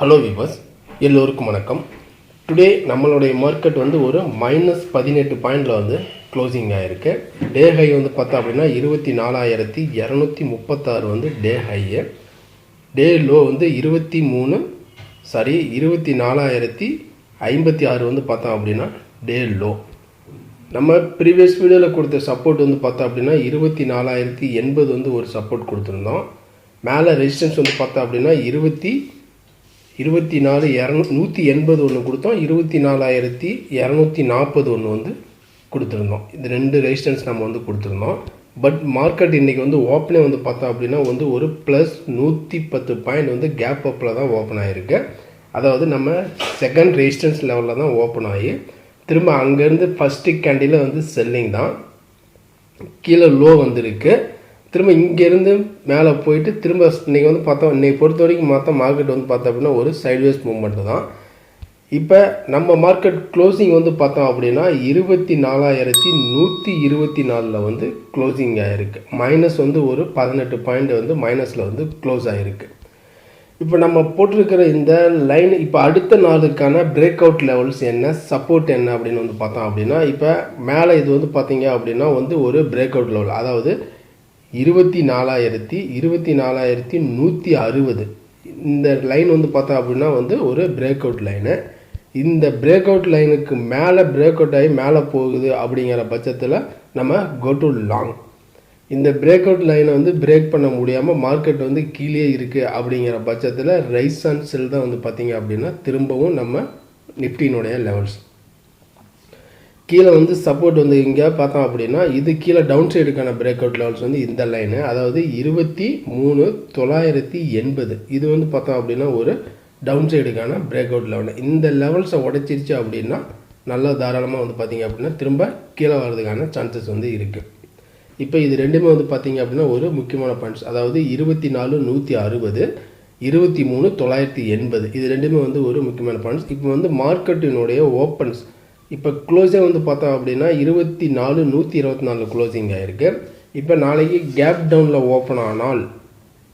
Hello viewers எல்லோருக்கும் வணக்கம். Today நம்மளுடைய மார்க்கெட் வந்து ஒரு மைனஸ் பதினெட்டு பாயிண்டில் வந்து க்ளோசிங் ஆகிருக்கு டே ஹை வந்து பார்த்தா அப்படின்னா இருபத்தி நாலாயிரத்தி இரநூத்தி முப்பத்தாறு வந்து டே ஹையு டே லோ வந்து இருபத்தி மூணு சாரி இருபத்தி நாலாயிரத்தி ஐம்பத்தி ஆறு வந்து பார்த்தோம் அப்படின்னா டே லோ நம்ம ப்ரீவியஸ் வீடியோவில் கொடுத்த சப்போர்ட் வந்து பார்த்தோம் அப்படின்னா இருபத்தி நாலாயிரத்தி எண்பது வந்து ஒரு சப்போர்ட் கொடுத்துருந்தோம். மேலே ரெசிஸ்டன்ஸ் வந்து பார்த்தோம் அப்படின்னா இருபத்தி இருபத்தி நாலு இரநூ நூற்றி எண்பது ஒன்று கொடுத்தோம். இருபத்தி நாலாயிரத்தி இரநூத்தி நாற்பது ஒன்று வந்து கொடுத்துருந்தோம். இது ரெண்டு ரெசிஸ்டன்ஸ் நம்ம வந்து கொடுத்துருந்தோம். பட் மார்க்கெட் இன்றைக்கி வந்து ஓப்பனே வந்து பார்த்தோம் அப்படின்னா வந்து ஒரு ப்ளஸ் நூற்றி பத்து பாயிண்ட் வந்து கேப் அப்பில் தான் ஓப்பன் ஆகிருக்கு அதாவது நம்ம செகண்ட் ரெசிஸ்டன்ஸ் லெவலில் தான் ஓப்பன் ஆகி திரும்ப அங்கேருந்து ஃபஸ்ட்டு கேண்டில் வந்து செல்லிங் தான். கீழே லோ வந்திருக்கு. திரும்ப இங்கேருந்து மேலே போயிட்டு திரும்ப இன்றைக்கி வந்து பார்த்தோம் இன்றைக்கி பொறுத்த வரைக்கும் மற்ற மார்க்கெட் வந்து பார்த்தோம் அப்படின்னா ஒரு சைட்வேஸ் மூவ்மெண்ட் தான். இப்போ நம்ம மார்க்கெட் க்ளோசிங் வந்து பார்த்தோம் அப்படின்னா இருபத்தி நாலாயிரத்தி நூற்றி இருபத்தி நாலில் வந்து க்ளோசிங் ஆகிருக்கு மைனஸ் வந்து ஒரு பதினெட்டு பாயிண்ட் வந்து மைனஸில் வந்து க்ளோஸ் ஆகிருக்கு இப்போ நம்ம போட்டிருக்கிற இந்த லைன் இப்போ அடுத்த நாளுக்கான பிரேக் அவுட் லெவல்ஸ் என்ன சப்போர்ட் என்ன அப்படின்னு வந்து பார்த்தோம் அப்படின்னா இப்போ மேலே இது வந்து பார்த்தீங்க அப்படின்னா வந்து ஒரு பிரேக் அவுட் லெவல் அதாவது இருபத்தி நாலாயிரத்தி இருபத்தி நாலாயிரத்தி நூற்றி அறுபது. இந்த லைன் வந்து பார்த்தோம் அப்படின்னா வந்து ஒரு பிரேக் அவுட் லைனு இந்த பிரேக் அவுட் லைனுக்கு மேலே பிரேக் அவுட் ஆகி மேலே போகுது அப்படிங்கிற பட்சத்தில் நம்ம கோ டு லாங் இந்த பிரேக் அவுட் லைனை வந்து பிரேக் பண்ண முடியாமல் மார்க்கெட் வந்து கீழே இருக்குது அப்படிங்கிற பட்சத்தில் ரைஸ் அண்ட் செல் தான் வந்து பார்த்தீங்க அப்படின்னா திரும்பவும் நம்ம நிஃப்டினுடைய லெவல்ஸ் கீழே வந்து சப்போர்ட் வந்து இங்கே பார்த்தோம் அப்படின்னா இது கீழே டவுன் சைடுக்கான பிரேக் அவுட் லெவல்ஸ் வந்து இந்த லைனு அதாவது இருபத்தி மூணு தொள்ளாயிரத்தி எண்பது. இது வந்து பார்த்தோம் அப்படின்னா ஒரு டவுன் சைடுக்கான பிரேக் அவுட் லெவல் இந்த லெவல்ஸை உடைச்சிருச்சு அப்படின்னா நல்லா தாராளமாக வந்து பார்த்தீங்க அப்படின்னா திரும்ப கீழே வர்றதுக்கான சான்சஸ் வந்து இருக்குது இப்போ இது ரெண்டுமே வந்து பார்த்தீங்க அப்படின்னா ஒரு முக்கியமான பாயிண்ட்ஸ் அதாவது இருபத்தி நாலு நூற்றி அறுபது இருபத்தி மூணு தொள்ளாயிரத்தி எண்பது. இது ரெண்டுமே வந்து ஒரு முக்கியமான பாயிண்ட்ஸ் இப்போ வந்து மார்க்கெட்டினுடைய ஓப்பன்ஸ் இப்போ க்ளோஸே வந்து பார்த்தோம் அப்படின்னா இருபத்தி நாலு நூற்றி இருபத்தி நாலு க்ளோசிங் ஆகிருக்கு இப்போ நாளைக்கு கேப் டவுனில் ஓப்பன் ஆனால்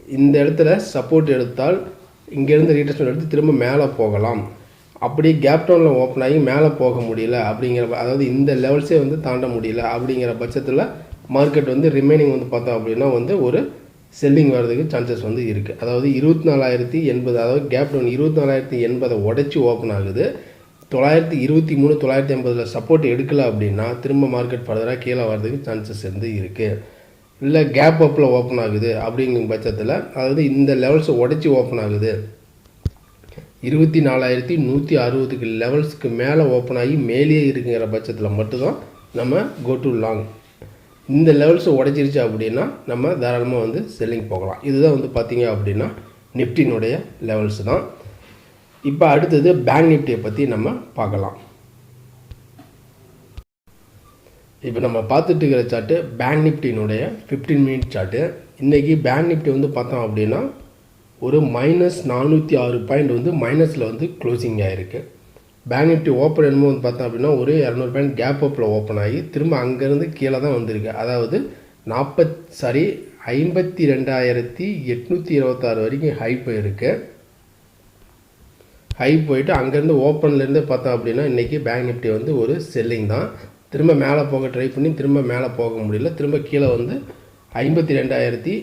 இந்த இடத்துல சப்போர்ட் எடுத்தால் இங்கேருந்து ரீட்ரெஸ்மெண்ட் எடுத்து திரும்ப மேலே போகலாம். அப்படி கேப் டவுனில் ஓப்பன் ஆகி மேலே போக முடியல அப்படிங்கிற அதாவது இந்த லெவல்ஸே வந்து தாண்ட முடியல அப்படிங்கிற பட்சத்தில் மார்க்கெட் வந்து ரிமைனிங் வந்து பார்த்தோம் அப்படின்னா வந்து ஒரு செல்லிங் வர்றதுக்கு சான்சஸ் வந்து இருக்குது அதாவது இருபத்தி நாலாயிரத்தி எண்பது அதாவது கேப் டவுன் இருபத்தி நாலாயிரத்தி எண்பதை உடச்சி ஓப்பன் ஆகுது. தொள்ளாயிரத்தி இருபத்தி மூணு தொள்ளாயிரத்தி ஐம்பதில் சப்போர்ட் எடுக்கலை அப்படின்னா திரும்ப மார்க்கெட் ஃபர்தராக கீழே வர்றதுக்கு சான்சஸ் வந்து இருக்குது இல்லை கேப் அப்பில் ஓப்பன் ஆகுது அப்படிங்கும் பட்சத்தில் அதாவது இந்த லெவல்ஸை உடச்சி ஓப்பன் ஆகுது. இருபத்தி நாலாயிரத்தி நூற்றி அறுபதுக்கு லெவல்ஸ்க்கு மேலே ஓப்பன் ஆகி மேலேயே இருக்குங்கிற பட்சத்தில் மட்டும்தான் நம்ம கோ டு லாங் இந்த லெவல்ஸை உடைச்சிருச்சு அப்படின்னா நம்ம தாராளமாக வந்து செல்லிங் போகலாம். இதுதான் வந்து பார்த்தீங்க அப்படின்னா நிஃப்டினுடைய லெவல்ஸ் தான். இப்போ அடுத்தது பேங்க் நிஃப்டியை பற்றி நம்ம பார்க்கலாம். இப்போ நம்ம பார்த்துட்டு இருக்கிற சார்ட்டு பேங்க் நிஃப்டினுடைய ஃபிஃப்டீன் மினிட் சார்ட்டு இன்றைக்கி பேங்க் நிஃப்டி வந்து பார்த்தோம் அப்படின்னா ஒரு மைனஸ் நானூற்றி ஆறு பாயிண்ட் வந்து மைனஸில் வந்து க்ளோசிங் ஆகிருக்கு பேங்க் நிஃப்டி ஓப்பன் என்னமோ வந்து பார்த்தோம் அப்படின்னா ஒரு இரநூறு பாயிண்ட் கேப் அப்பில் ஓப்பன் ஆகி திரும்ப அங்கேருந்து கீழே தான் வந்திருக்கு. அதாவது நாற்பத் சாரி ஐம்பத்தி ரெண்டாயிரத்தி எட்நூற்றி இருபத்தாறு வரைக்கும் ஹை இருக்குது ஹை போயிட்டு அங்கேருந்து ஓப்பன்லேருந்து பார்த்தோம் அப்படின்னா இன்றைக்கி பேங்க் நிஃப்டி வந்து ஒரு செல்லிங் தான். திரும்ப மேலே போக ட்ரை பண்ணி திரும்ப மேலே போக முடியல. திரும்ப கீழே வந்து ஐம்பத்தி ரெண்டாயிரத்தி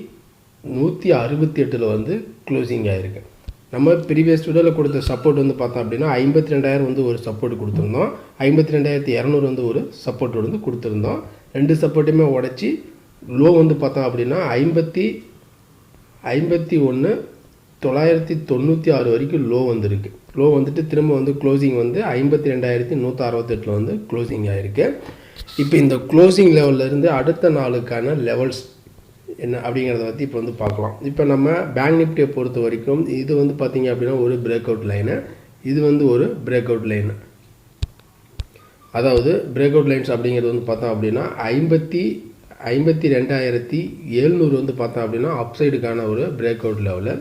நூற்றி அறுபத்தி எட்டில் வந்து க்ளோசிங் ஆகிருக்கு நம்ம ப்ரீவியஸ் வீடியோவில் கொடுத்த சப்போர்ட் வந்து பார்த்தோம் அப்படின்னா ஐம்பத்தி ரெண்டாயிரம் வந்து ஒரு சப்போர்ட் கொடுத்துருந்தோம். ஐம்பத்தி ரெண்டாயிரத்தி இரநூறு வந்து ஒரு சப்போர்ட் வந்து கொடுத்துருந்தோம். ரெண்டு சப்போர்ட்டுமே உடச்சி லோ வந்து பார்த்தோம் அப்படின்னா ஐம்பத்தி ஐம்பத்தி ஒன்று தொள்ளாயிரத்தி தொண்ணூற்றி ஆறு வரைக்கும் லோ வந்திருக்கு. லோ வந்துட்டு திரும்ப வந்து க்ளோசிங் வந்து ஐம்பத்தி ரெண்டாயிரத்தி நூற்றி அறுபத்தெட்டில் வந்து க்ளோசிங் ஆகிருக்கு இப்போ இந்த க்ளோசிங் லெவல்லேருந்து அடுத்த நாளுக்கான லெவல்ஸ் என்ன அப்படிங்கிறத பற்றி இப்போ வந்து பார்க்கலாம். இப்போ நம்ம பேங்க் நிஃப்டியை பொறுத்த வரைக்கும் இது வந்து பார்த்திங்க அப்படின்னா ஒரு பிரேக் அவுட் லைனு இது வந்து ஒரு பிரேக் அவுட் லைனு அதாவது பிரேக் அவுட் லைன்ஸ் அப்படிங்கிறது வந்து பார்த்தோம் அப்படின்னா ஐம்பத்தி ஐம்பத்தி ரெண்டாயிரத்தி எழுநூறு வந்து பார்த்தோம் அப்படின்னா அப்சைடுக்கான ஒரு பிரேக் அவுட் லெவலு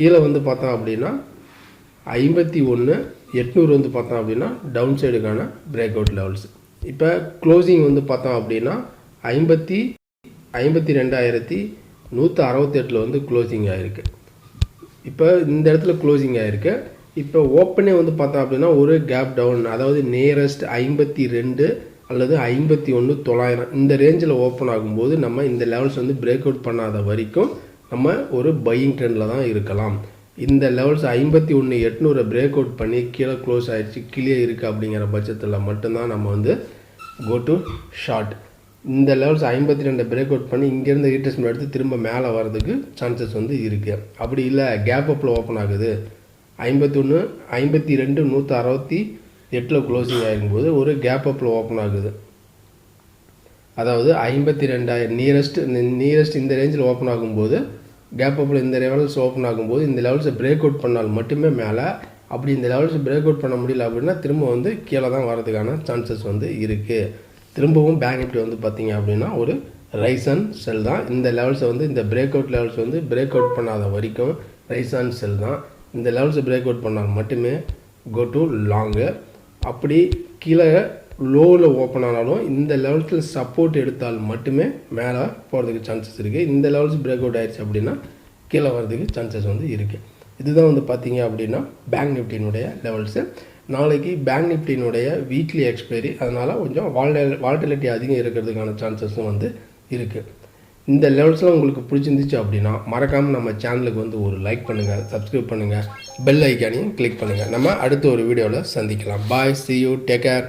கீழே வந்து பார்த்தோம் அப்படின்னா ஐம்பத்தி ஒன்று எட்நூறு வந்து பார்த்தோம் அப்படின்னா டவுன் சைடுக்கான பிரேக் அவுட் லெவல்ஸ் இப்போ க்ளோசிங் வந்து பார்த்தோம் அப்படின்னா ஐம்பத்தி ஐம்பத்தி ரெண்டாயிரத்தி நூற்றி அறுபத்தெட்டில் வந்து க்ளோசிங் ஆகிருக்கு இப்போ இந்த இடத்துல க்ளோசிங் ஆகிருக்கு இப்போ ஓப்பனே வந்து பார்த்தோம் அப்படின்னா ஒரு கேப் டவுன் அதாவது நியரஸ்ட் ஐம்பத்தி ரெண்டு அல்லது ஐம்பத்தி ஒன்று தொள்ளாயிரம் இந்த ரேஞ்சில் ஓப்பன் ஆகும்போது நம்ம இந்த லெவல்ஸ் வந்து பிரேக் அவுட் பண்ணாத வரைக்கும் நம்ம ஒரு பையிங் ட்ரெண்டில் தான் இருக்கலாம். இந்த லெவல்ஸ் ஐம்பத்தி ஒன்று எட்நூறு பிரேக் அவுட் பண்ணி கீழே க்ளோஸ் ஆகிடுச்சு கீழே இருக்குது அப்படிங்கிற பட்சத்தில் மட்டும்தான் நம்ம வந்து கோ டு ஷார்ட் இந்த லெவல்ஸ் ஐம்பத்தி ரெண்டு பிரேக் அவுட் பண்ணி இங்கேருந்து ரீட்ரெஸ்மெண்ட் எடுத்து திரும்ப மேலே வர்றதுக்கு சான்சஸ் வந்து இருக்குது அப்படி இல்லை கேப் அப்பில் ஓப்பன் ஆகுது. ஐம்பத்தி ஒன்று ஐம்பத்தி ரெண்டு நூற்றி அறுபத்தி எட்டில் க்ளோசிங் ஆகும்போது ஒரு கேப் அப்பில் ஓப்பன் ஆகுது. அதாவது ஐம்பத்தி ரெண்டாயிரம் நியரஸ்ட் நியரஸ்ட் இந்த ரேஞ்சில் ஓப்பன் ஆகும்போது கேப் அப்பில் இந்த லெவல்ஸ் ஓப்பன் ஆகும்போது இந்த லெவல்ஸை பிரேக் அவுட் பண்ணால் மட்டுமே மேலே அப்படி இந்த லெவல்ஸ் பிரேக் அவுட் பண்ண முடியல அப்படின்னா திரும்ப வந்து கீழே தான் வரதுக்கான சான்சஸ் வந்து இருக்குது திரும்பவும் பேங்க் நிஃப்டி வந்து பார்த்தீங்க அப்படின்னா ஒரு ரைஸ் அண்ட் செல் தான். இந்த லெவல்ஸை வந்து இந்த பிரேக் அவுட் லெவல்ஸ் வந்து பிரேக் அவுட் பண்ணாத வரைக்கும் ரைஸ் அண்ட் செல் தான். இந்த லெவல்ஸை பிரேக் அவுட் பண்ணால் மட்டுமே கோ டு லாங்கு அப்படி கீழே லோவில் ஓப்பன் ஆனாலும் இந்த லெவல்ஸில் சப்போர்ட் எடுத்தால் மட்டுமே மேலே போகிறதுக்கு சான்சஸ் இருக்குது இந்த லெவல்ஸ் பிரேக் அவுட் ஆயிடுச்சு அப்படின்னா கீழே வர்றதுக்கு சான்சஸ் வந்து இருக்குது இதுதான் வந்து பார்த்தீங்க அப்படின்னா பேங்க் நிஃப்டினுடைய லெவல்ஸு நாளைக்கு பேங்க் நிஃப்டினுடைய வீக்லி எக்ஸ்பைரி அதனால் கொஞ்சம் வால்டல் வால்டிலிட்டி அதிகம் இருக்கிறதுக்கான சான்சஸும் வந்து இருக்குது இந்த லெவல்ஸ்லாம் உங்களுக்கு பிடிச்சிருந்துச்சு அப்படின்னா மறக்காமல் நம்ம சேனலுக்கு வந்து ஒரு லைக் பண்ணுங்கள் சப்ஸ்கிரைப் பண்ணுங்கள் பெல் ஐக்கானையும் கிளிக் பண்ணுங்கள் நம்ம அடுத்த ஒரு வீடியோவில் சந்திக்கலாம். Bye see you take care